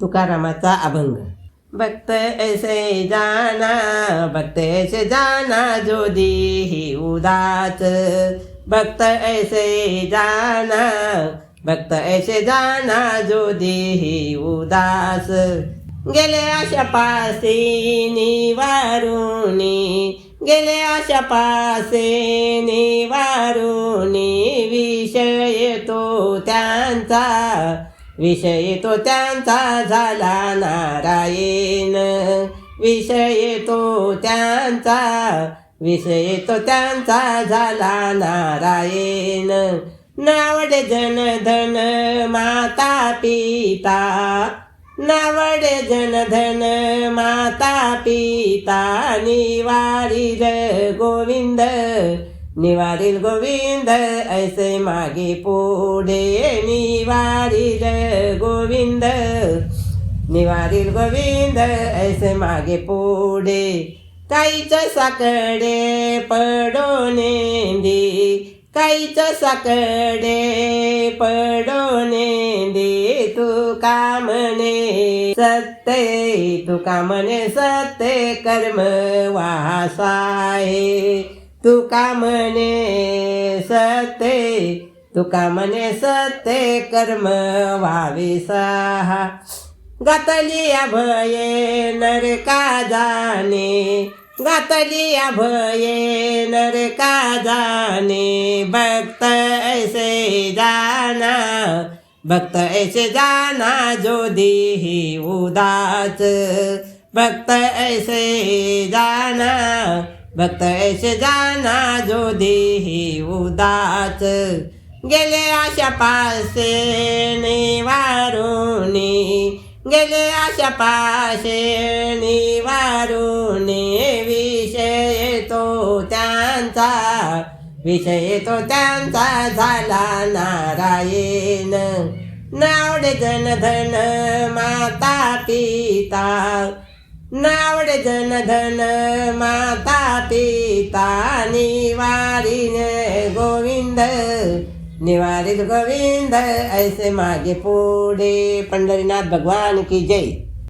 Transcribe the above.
तुकारामाचा अभंग. भक्त ऐसे जाना भक्त ऐसे जाना जो ही उदास. भक्त ऐसे जाना भक्त ऐसे जाना जो ही उदास. गेले आशा पासे निवारुनी गेले आशा पासे निवारुनी विषय तो त्यांचा. विषय तो त्यांचा झाला नारायण. विषय तो त्यांचा विषय तो त्यांचा झाला नारायण. नावडे जन धन माता पिता नावडे जन धन माता पिता निवारी गोविंद. निवारील गोविंद ऐसे मागे पुढे निवारील गोविंद. निवारील गोविंद ऐसे मागे पुढे काहीच साकडे पडो नेंदी. काहीच साकडे पडो नेंदी तू कामने सत्य? तू कामने सत्य? कर्म वासाय तुका म्हणे सते तुका म्हणे सते कर्म व्हावे सहा. गातली अभये नरका जाणे गातली अभये नरका जाणे भक्त ऐसे जाना भक्त ऐसे जाना जो ही उदास भक्त ऐसे जाना भक्त ऐसे जाना जो देही उदास. गेले आशा पासे निवारुनी. गेले आशा पाशे निवारुनी. विषय तो त्यांचा विषय तो त्यांचा झाला नारायण. नावडे जन धन माता पिता. ना जन धन माता पिता निवारिन गोविंद निवारित गोविंद ऐसे मागे पुढे पंढरीनाथ भगवान की जय.